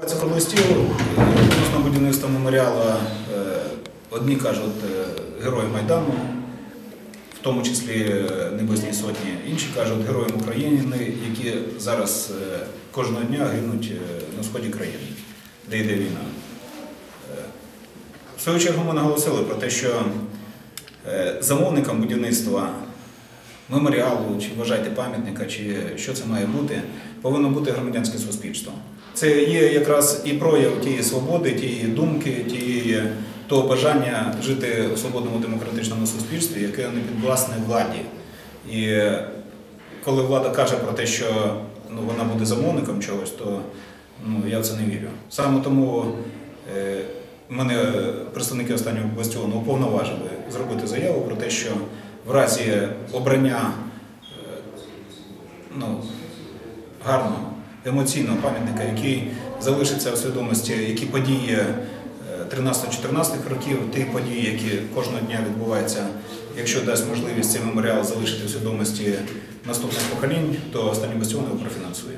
Круглий стіл відносно будівництва меморіалу. е, Одні кажуть е, герої Майдану, в тому числі е, Небесній Сотні, інші кажуть героям України, які зараз кожного дня гинуть на сході країни, де йде війна. В свою чергу ми наголосили про те, що замовником будівництва меморіалу, чи вважайте пам'ятника, чи що це має бути, повинно бути громадянське суспільство. Це є якраз і прояв тієї свободи, тієї думки, тієї того бажання жити у свободному демократичному суспільстві, яке не підвласне владі. І коли влада каже про те, що ну, вона буде замовником чогось, то ну, я в це не вірю. Саме тому е, мене представники останнього бастіону уповноважили зробити заяву про те, що в разі обрання е, ну, гарного, емоційного пам'ятника, який залишиться в свідомості, які події е, 13-14 років, ті події, які кожного дня відбуваються, якщо дасть можливість цей меморіал залишити в свідомості наступних поколінь, то останні бастіони профінансує.